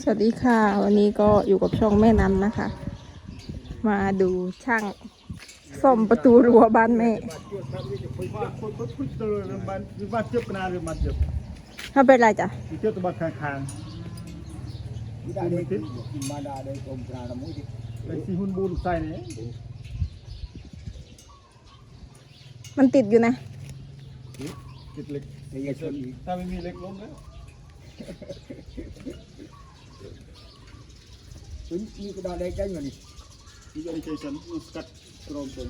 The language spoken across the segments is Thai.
สวัสดีค่ะ วันนี้ก็อยู่กับช่องแม่นันนะคะ มาดูช่างซ่อมประตูรั้วบ้านแม่ว่าคนคนคุยตัวเรื่องบ้านคือบ้านเจ็บปนาหรือบ้านเจ็บถ้าเป็นไรจ้ะคือเจ็บตัวบ้านคางคาง Tidak ada itu, mana ada itu berada mungkin. ไอ้ซีหุ่นบูนใส่เนี่ยมันติดอยู่นะติดเหล็ก Dia sendiri. ถ้าไม่มีเหล็กล้มแล้ว Ini sudah ada ikannya nih. ที่จะได้ใจฉันสกัดตรงตรง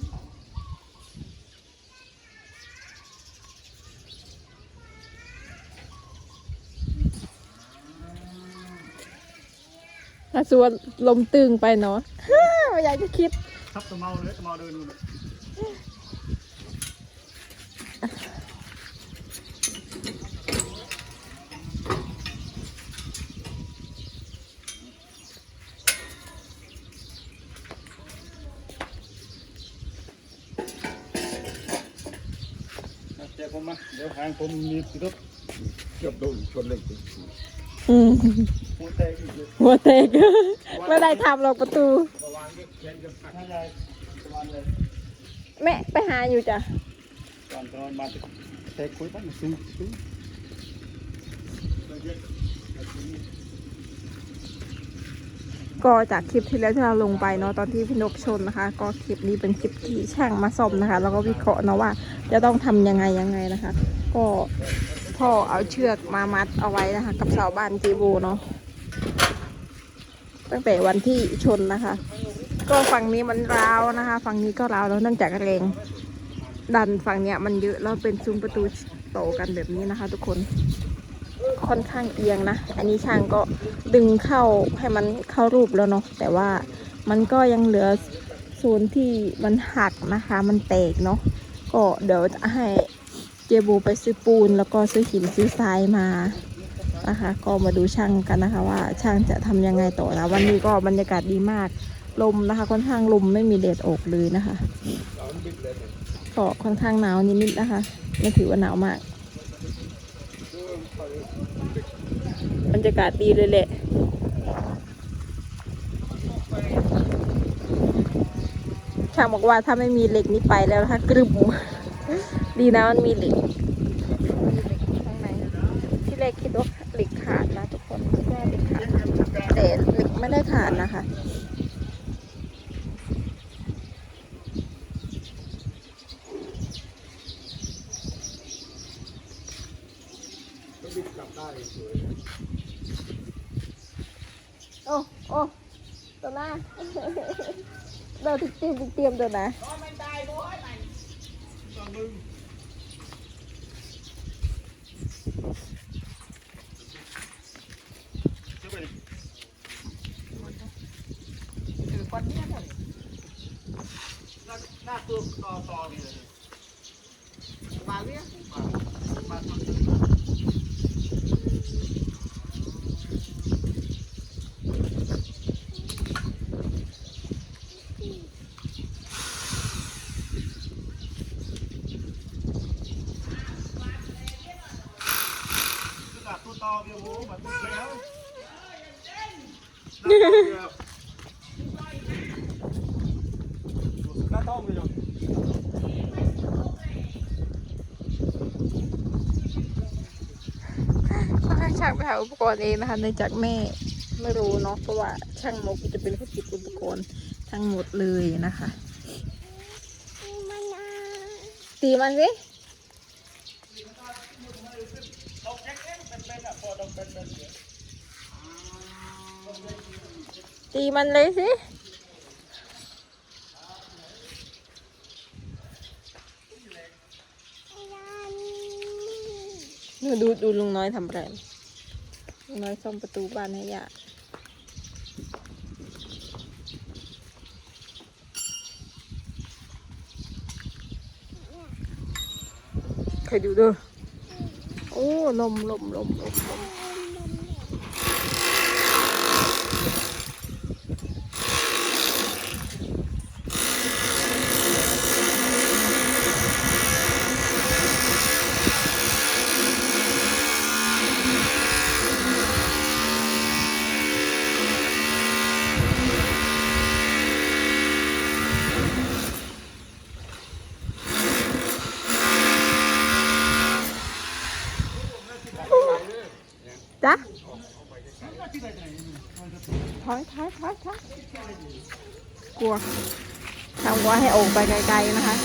ถ้าสวนลมตึงไปเนาะ ไม่อยากจะคิด ทับตะเมาเลยตะเมาเดินนู่นน่ะเจ็บ ผมมาเดี๋ยวหางผมมีติดรถ Chụp đồ chuột lên. อืมหัวแตกอีกเลยหัวแตก ไม่ได้ทำหรอกประตูถ้ายายตะวันเลยแม่ไปหาอยู่จ้ะตอนตอนมาแตกคุยตั้งสูงสูง ก็จากคลิปที่แล้วที่เราลงไปเนาะตอนที่พี่นกชนนะคะ ก็คลิปนี้เป็นคลิปที่ช่างมาซ่อมนะคะ แล้วก็วิเคราะห์เนาะว่าจะต้องทำยังไงยังไงนะคะ ก็พ่อเอาเชือกมามัดเอาไว้นะคะ กับเสาบ้านจีโบเนาะตั้งแต่วันที่ชนนะคะ ก็ฝั่งนี้มันราวนะคะ ฝั่งนี้ก็ราวแล้วเนื่องจากแรงดันฝั่งเนี้ยมันเยอะแล้วเป็นซุ้มประตูโตกันแบบนี้นะคะ ทุกคน ค่อนข้างเอียงนะ อันนี้ช่างก็ดึงเข้าให้มันเข้ารูปแล้วเนาะ แต่ว่ามันก็ยังเหลือโซนที่มันหักนะคะ มันแตกเนาะ ก็เดี๋ยวจะให้เจบูไปซื้อปูน แล้วก็ซื้อหินซื้อทรายมานะคะ ก็มาดูช่างกันนะคะ ว่าช่างจะทำยังไงต่อนะ วันนี้ก็บรรยากาศดีมาก ลมนะคะ ค่อนข้างลมไม่มีแดดออกเลยนะคะ ก็ค่อนข้างหนาวนิดๆนะคะ ไม่ถือว่าหนาวมาก บรรยากาศดีเลยแหละช่างบอกว่าถ้าไม่มีเหล็กนี่ไปแล้วนะคะกรึบดีนะมันมีเหล็กข้างในที่แรกคิดว่าเหล็กขาดนะทุกคนคิดว่าเหล็กขาดแต่เหล็กไม่ได้ขาดนะคะ ตัวหน้าเราถึงเตรียมถึงเตรียมตัวนะหน้าตัวต่อต่อนี่เลยมาเรียกมามาตัวต่อเดียวโว้มันแล้วหน้าท้องเลยจ้ะ ก็ให้ ช่างไปหาอุปกรณ์เองนะคะเนื่องจากแม่ไม่รู้เนาะเพราะว่าช่างนกจะเป็นผู้จิบอุปกรณ์ทั้งหมดเลยนะคะ ตีมันสิเตีมันเลยสิดูดูดูลุงน้อยทำอะไรลุงน้อยซ่อมประตูบ้านให้ยาเคยดูด้วยโอ้ ลมลมลมลมลม จ๊ะ ถอยถอยถอยถอยกลัวทำว่าให้โอ่งไปไกลๆนะคะ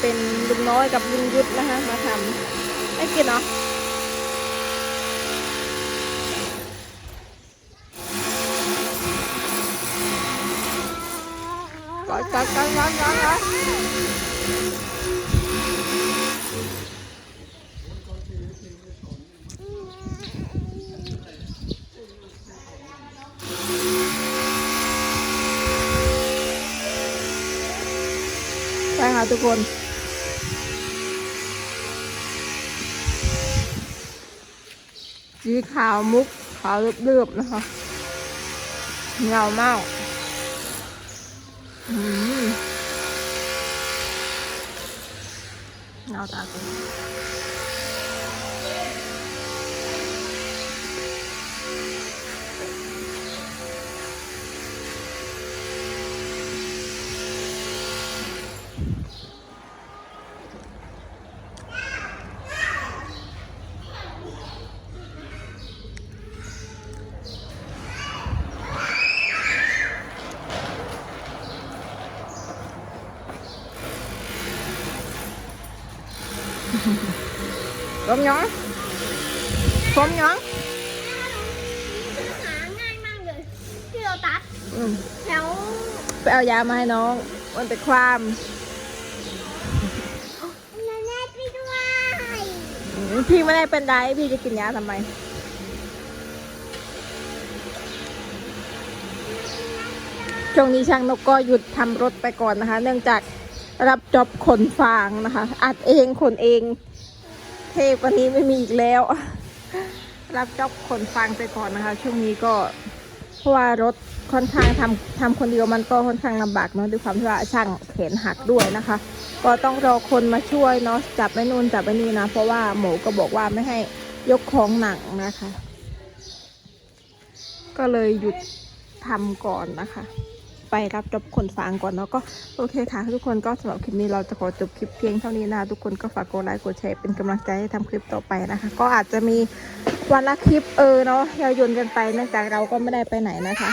เป็นลุงน้อยกับลุงยุทธนะคะมาทำไม่กินเนาะก้อยก้อยก้อยก้อยก้อยก้อยไปค่ะทุกคน สีขาวมุกขาวเลือบๆนะคะเงามากอืมเงาตาเป็น ต้มยองต้มยองหาง่ายมากเลยที่เราตัดอืมแถวไปเอายามาให้น้อง มันเป็นความนาแน่ไปด้วยอืมพี่ไม่ได้เป็นไรพี่จะกินยาทำไม ช่วงนี้ช่างนกก็หยุดทำรถไปก่อนนะคะ เนื่องจากรับจอบขนฟางนะคะ อัดเองขนเอง เทพกวันนี้ไม่มีอีกแล้ว รับจอบขนฟางไปก่อนนะคะ ช่วงนี้ก็เพราะว่ารถค่อนข้างทำทำคนเดียวมันก็ค่อนข้างลำบากเนาะด้วยความที่ว่าช่างแขนหักด้วยนะคะ ก็ต้องรอคนมาช่วยเนาะจับไอ้นู่นจับไอ้นี่นะ เพราะว่าหมูก็บอกว่าไม่ให้ยกของหนักนะคะ ก็เลยหยุดทำก่อนนะคะ ไปรับจบขนฟางก่อนเนาะก็โอเคค่ะ ทุกคนก็สำหรับคลิปนี้เราจะขอจบคลิปเพียงเท่านี้นะทุกคนก็ฝากกดไลค์กดแชร์เป็นกำลังใจให้ทำคลิปต่อไปนะคะ ก็อาจจะมีวันละคลิปเออเนาะยาวยนกันไปเนื่องจากเราก็ไม่ได้ไปไหนนะคะ